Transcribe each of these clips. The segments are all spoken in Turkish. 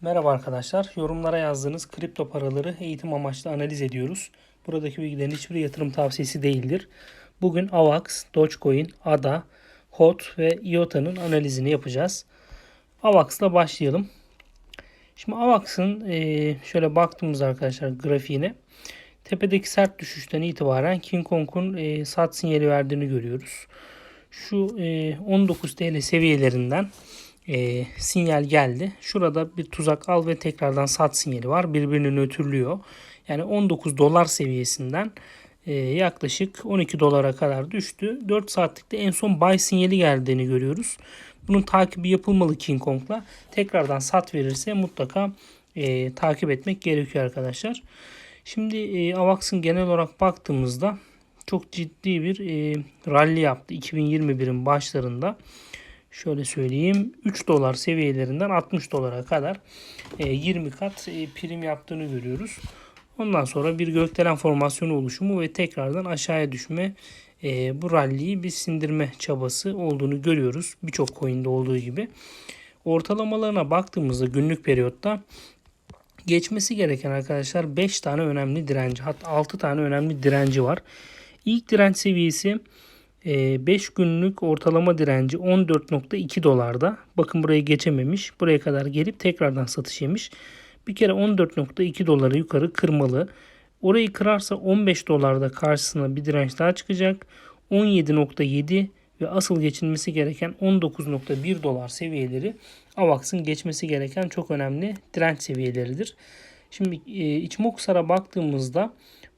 Merhaba arkadaşlar. Yorumlara yazdığınız kripto paraları eğitim amaçlı analiz ediyoruz. Buradaki bilgilerin hiçbir yatırım tavsiyesi değildir. Bugün AVAX, Dogecoin, ADA, HOT ve IOTA'nın analizini yapacağız. AVAX'la başlayalım. Şimdi AVAX'ın eee, şöyle baktığımız arkadaşlar grafiğine tepedeki sert düşüşten itibaren King Kong'un eee, sat sinyali verdiğini görüyoruz. Şu eee, 19 TL seviyelerinden e, sinyal geldi. Şurada bir tuzak al ve tekrardan sat sinyali var. Birbirini nötrlüyor. Yani 19 dolar seviyesinden e, yaklaşık 12 dolara kadar düştü. 4 saatlikte en son buy sinyali geldiğini görüyoruz. Bunun takibi yapılmalı King Kong'la. Tekrardan sat verirse mutlaka e, takip etmek gerekiyor arkadaşlar. Şimdi e, AVAX'ın genel olarak baktığımızda çok ciddi bir e, rally yaptı 2021'in başlarında şöyle söyleyeyim 3 dolar seviyelerinden 60 dolara kadar e, 20 kat e, prim yaptığını görüyoruz. Ondan sonra bir gökdelen formasyonu oluşumu ve tekrardan aşağıya düşme e, bu rally'yi bir sindirme çabası olduğunu görüyoruz. Birçok coin'de olduğu gibi. Ortalamalarına baktığımızda günlük periyotta geçmesi gereken arkadaşlar 5 tane önemli direnci hatta 6 tane önemli direnci var. İlk direnç seviyesi 5 günlük ortalama direnci 14.2 dolarda. Bakın burayı geçememiş. Buraya kadar gelip tekrardan satış yemiş. Bir kere 14.2 doları yukarı kırmalı. Orayı kırarsa 15 dolarda karşısına bir direnç daha çıkacak. 17.7 ve asıl geçilmesi gereken 19.1 dolar seviyeleri AVAX'ın geçmesi gereken çok önemli direnç seviyeleridir. Şimdi e, İçmokusar'a baktığımızda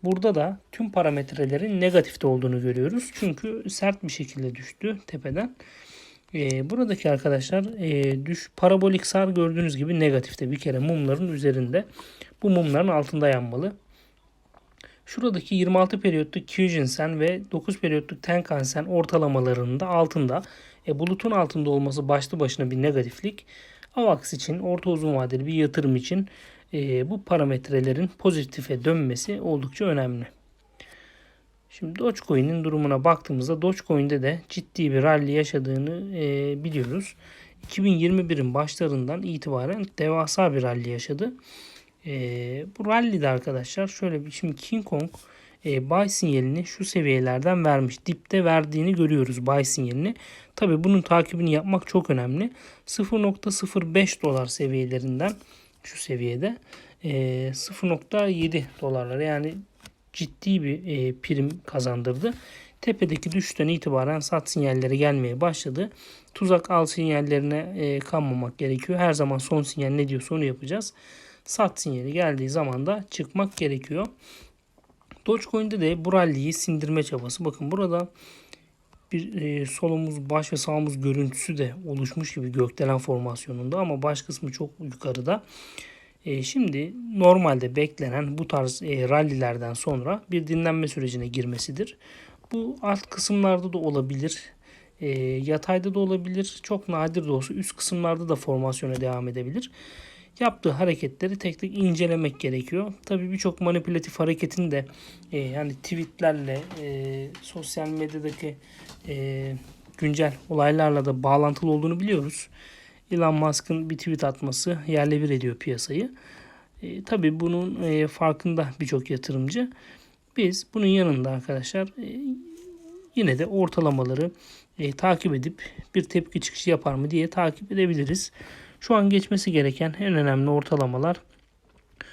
burada da tüm parametrelerin negatifte olduğunu görüyoruz. Çünkü sert bir şekilde düştü tepeden. E, buradaki arkadaşlar e, düş parabolik sar gördüğünüz gibi negatifte bir kere mumların üzerinde. Bu mumların altında yanmalı. Şuradaki 26 periyotluk Kyujin-sen ve 9 periyotluk Tenkan-sen ortalamalarının da altında. E, bulutun altında olması başlı başına bir negatiflik. AVAX için orta uzun vadeli bir yatırım için e, bu parametrelerin pozitife dönmesi oldukça önemli. Şimdi Dogecoin'in durumuna baktığımızda Dogecoin'de de ciddi bir rally yaşadığını e, biliyoruz. 2021'in başlarından itibaren devasa bir rally yaşadı. E, bu rally'de arkadaşlar şöyle bir şimdi King Kong e, buy sinyalini şu seviyelerden vermiş. Dipte verdiğini görüyoruz buy sinyalini. Tabi bunun takibini yapmak çok önemli. 0.05 dolar seviyelerinden şu seviyede e, 0.7 dolarlara yani ciddi bir e, prim kazandırdı. Tepedeki düşüşten itibaren sat sinyalleri gelmeye başladı. Tuzak al sinyallerine e, kanmamak gerekiyor. Her zaman son sinyal ne diyorsa onu yapacağız. Sat sinyali geldiği zaman da çıkmak gerekiyor. Dogecoin'de de bu rally'yi sindirme çabası. Bakın burada bir e, solumuz, baş ve sağımız görüntüsü de oluşmuş gibi gökdelen formasyonunda ama baş kısmı çok yukarıda. E, şimdi normalde beklenen bu tarz e, rallilerden sonra bir dinlenme sürecine girmesidir. Bu alt kısımlarda da olabilir. E, yatayda da olabilir. Çok nadir de olsa üst kısımlarda da formasyona devam edebilir yaptığı hareketleri tek tek incelemek gerekiyor. Tabii birçok manipülatif hareketin de e, yani tweetlerle e, sosyal medyadaki e, güncel olaylarla da bağlantılı olduğunu biliyoruz. Elon Musk'ın bir tweet atması yerle bir ediyor piyasayı. E, tabii bunun e, farkında birçok yatırımcı. Biz bunun yanında arkadaşlar e, yine de ortalamaları e, takip edip bir tepki çıkışı yapar mı diye takip edebiliriz. Şu an geçmesi gereken en önemli ortalamalar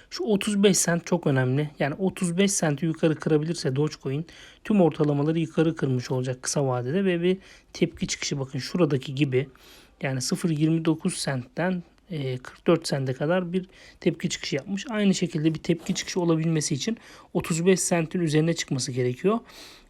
şu 35 sent çok önemli. Yani 35 senti yukarı kırabilirse Dogecoin tüm ortalamaları yukarı kırmış olacak kısa vadede ve bir tepki çıkışı bakın şuradaki gibi yani 0.29 sentten 44 e, sente kadar bir tepki çıkışı yapmış. Aynı şekilde bir tepki çıkışı olabilmesi için 35 sentin üzerine çıkması gerekiyor.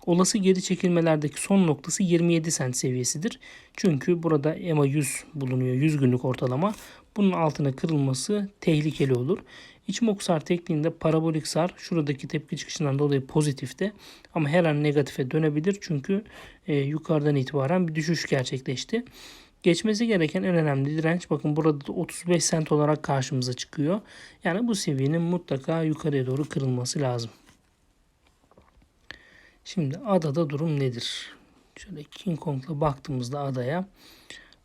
Olası geri çekilmelerdeki son noktası 27 sent seviyesidir. Çünkü burada EMA 100 bulunuyor. 100 günlük ortalama. Bunun altına kırılması tehlikeli olur. İçimokusar tekniğinde parabolik sar şuradaki tepki çıkışından dolayı pozitifte ama her an negatife dönebilir. Çünkü e, yukarıdan itibaren bir düşüş gerçekleşti. Geçmesi gereken en önemli direnç bakın burada da 35 sent olarak karşımıza çıkıyor. Yani bu seviyenin mutlaka yukarıya doğru kırılması lazım. Şimdi adada durum nedir? Şöyle King Kong'la baktığımızda adaya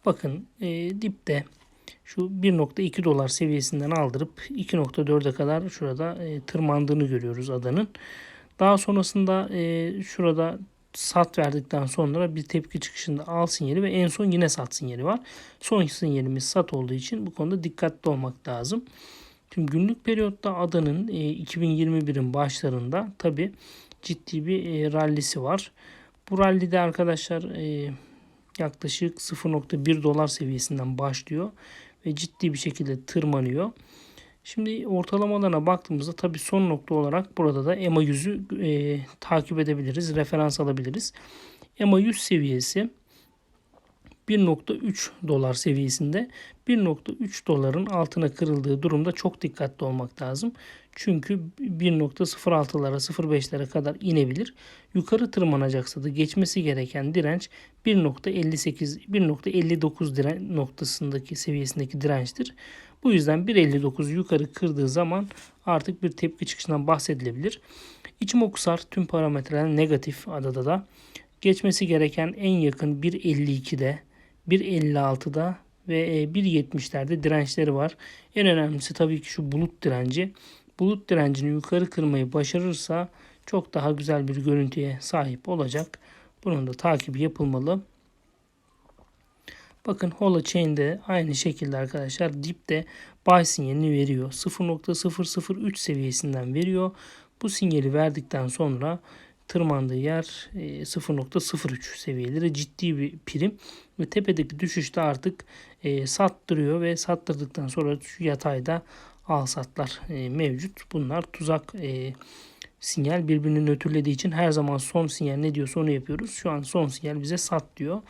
bakın e, dipte şu 1.2 dolar seviyesinden aldırıp 2.4'e kadar şurada e, tırmandığını görüyoruz adanın. Daha sonrasında e, şurada sat verdikten sonra bir tepki çıkışında al sinyali ve en son yine sat sinyali var. Son sinyalimiz sat olduğu için bu konuda dikkatli olmak lazım. Şimdi günlük periyotta adanın e, 2021'in başlarında tabi ciddi bir e, rallisi var. Bu rallide arkadaşlar e, yaklaşık 0.1 dolar seviyesinden başlıyor ve ciddi bir şekilde tırmanıyor. Şimdi ortalamalarına baktığımızda tabi son nokta olarak burada da EMA 100'ü e, takip edebiliriz, referans alabiliriz. EMA 100 seviyesi 1.3 dolar seviyesinde 1.3 doların altına kırıldığı durumda çok dikkatli olmak lazım. Çünkü 1.06'lara 0.5'lere kadar inebilir. Yukarı tırmanacaksa da geçmesi gereken direnç 1.58 1.59 diren noktasındaki seviyesindeki dirençtir. Bu yüzden 1.59 yukarı kırdığı zaman artık bir tepki çıkışından bahsedilebilir. İçimokusar tüm parametreler negatif adada da. Geçmesi gereken en yakın 1.52'de 1.56'da ve 1.70'lerde e, dirençleri var. En önemlisi tabii ki şu bulut direnci. Bulut direncini yukarı kırmayı başarırsa çok daha güzel bir görüntüye sahip olacak. Bunun da takibi yapılmalı. Bakın Hola Chain'de aynı şekilde arkadaşlar dipte buy sinyalini veriyor. 0.003 seviyesinden veriyor. Bu sinyali verdikten sonra tırmandığı yer 0.03 e, seviyeleri ciddi bir prim ve tepedeki düşüşte artık e, sattırıyor ve sattırdıktan sonra yatayda al satlar e, mevcut. Bunlar tuzak sinyal birbirini nötrlediği için her zaman son sinyal ne diyorsa onu yapıyoruz. Şu an son sinyal bize sat diyor.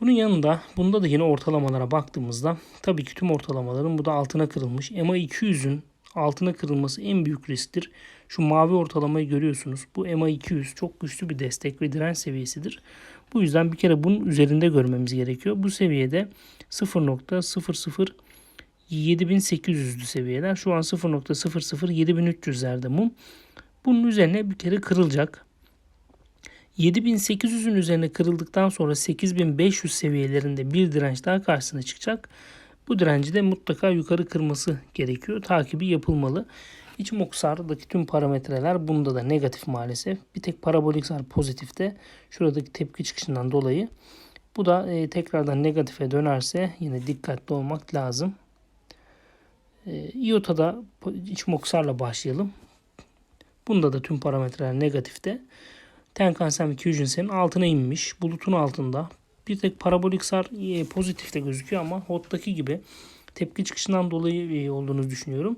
Bunun yanında bunda da yine ortalamalara baktığımızda tabii ki tüm ortalamaların bu da altına kırılmış. EMA 200'ün altına kırılması en büyük risktir. Şu mavi ortalamayı görüyorsunuz. Bu EMA 200 çok güçlü bir destek ve direnç seviyesidir. Bu yüzden bir kere bunun üzerinde görmemiz gerekiyor. Bu seviyede 0.00 7800'lü seviyeler. Şu an 0.00 7300'lerde mum. Bunun üzerine bir kere kırılacak. 7800'ün üzerine kırıldıktan sonra 8500 seviyelerinde bir direnç daha karşısına çıkacak. Bu direnci de mutlaka yukarı kırması gerekiyor. Takibi yapılmalı. İçimoksardaki tüm parametreler bunda da negatif maalesef. Bir tek parabolik sar pozitifte. Şuradaki tepki çıkışından dolayı. Bu da e, tekrardan negatife dönerse yine dikkatli olmak lazım. E, IOTA'da içmoksarla başlayalım. Bunda da tüm parametreler negatifte. Tenkan Sen 200'ün altına inmiş. Bulutun altında. Bir tek parabolik sar e, pozitifte gözüküyor ama HOT'taki gibi tepki çıkışından dolayı e, olduğunu düşünüyorum.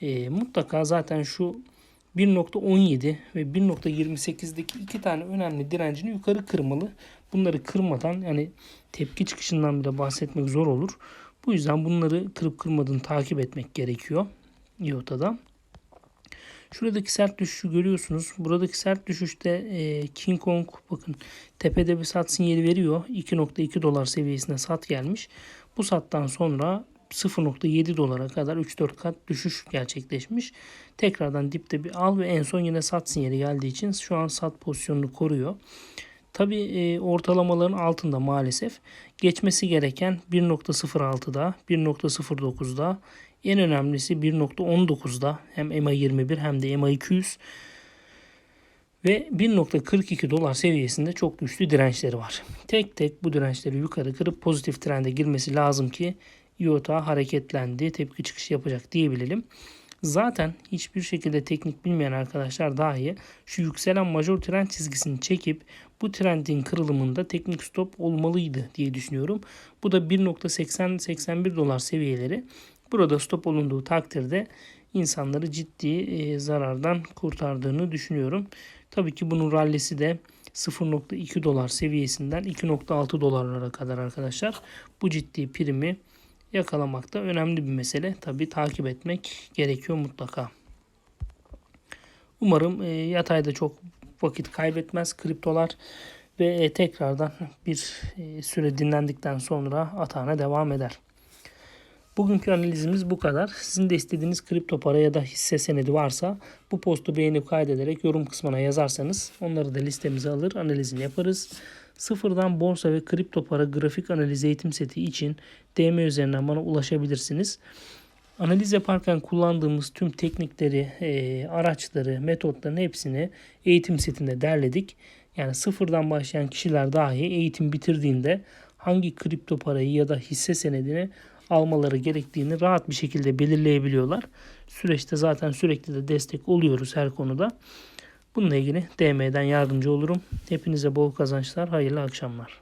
E, mutlaka zaten şu 1.17 ve 1.28'deki iki tane önemli direncini yukarı kırmalı. Bunları kırmadan yani tepki çıkışından bile bahsetmek zor olur. Bu yüzden bunları kırıp kırmadığını takip etmek gerekiyor IOTA'da. Şuradaki sert düşüşü görüyorsunuz. Buradaki sert düşüşte e, King Kong bakın tepede bir sat sinyali veriyor. 2.2 dolar seviyesine sat gelmiş. Bu sattan sonra 0.7 dolara kadar 3-4 kat düşüş gerçekleşmiş. Tekrardan dipte bir al ve en son yine sat sinyali geldiği için şu an sat pozisyonunu koruyor. Tabi e, ortalamaların altında maalesef geçmesi gereken 1.06'da 1.09'da en önemlisi 1.19'da hem EMA 21 hem de EMA 200 ve 1.42 dolar seviyesinde çok güçlü dirençleri var. Tek tek bu dirençleri yukarı kırıp pozitif trende girmesi lazım ki IOTA hareketlendi, tepki çıkışı yapacak diyebilelim. Zaten hiçbir şekilde teknik bilmeyen arkadaşlar dahi şu yükselen major trend çizgisini çekip bu trendin kırılımında teknik stop olmalıydı diye düşünüyorum. Bu da 1.80-81 dolar seviyeleri. Burada stop olunduğu takdirde insanları ciddi e, zarardan kurtardığını düşünüyorum. Tabii ki bunun rallisi de 0.2 dolar seviyesinden 2.6 dolarlara kadar arkadaşlar. Bu ciddi primi yakalamak da önemli bir mesele. Tabii takip etmek gerekiyor mutlaka. Umarım e, yatayda çok vakit kaybetmez kriptolar ve e, tekrardan bir süre dinlendikten sonra atağına devam eder. Bugünkü analizimiz bu kadar. Sizin de istediğiniz kripto para ya da hisse senedi varsa bu postu beğenip kaydederek yorum kısmına yazarsanız onları da listemize alır analizini yaparız. Sıfırdan borsa ve kripto para grafik analiz eğitim seti için DM üzerinden bana ulaşabilirsiniz. Analiz yaparken kullandığımız tüm teknikleri, e, araçları, metotların hepsini eğitim setinde derledik. Yani sıfırdan başlayan kişiler dahi eğitim bitirdiğinde hangi kripto parayı ya da hisse senedini almaları gerektiğini rahat bir şekilde belirleyebiliyorlar. Süreçte zaten sürekli de destek oluyoruz her konuda. Bununla ilgili DM'den yardımcı olurum. Hepinize bol kazançlar, hayırlı akşamlar.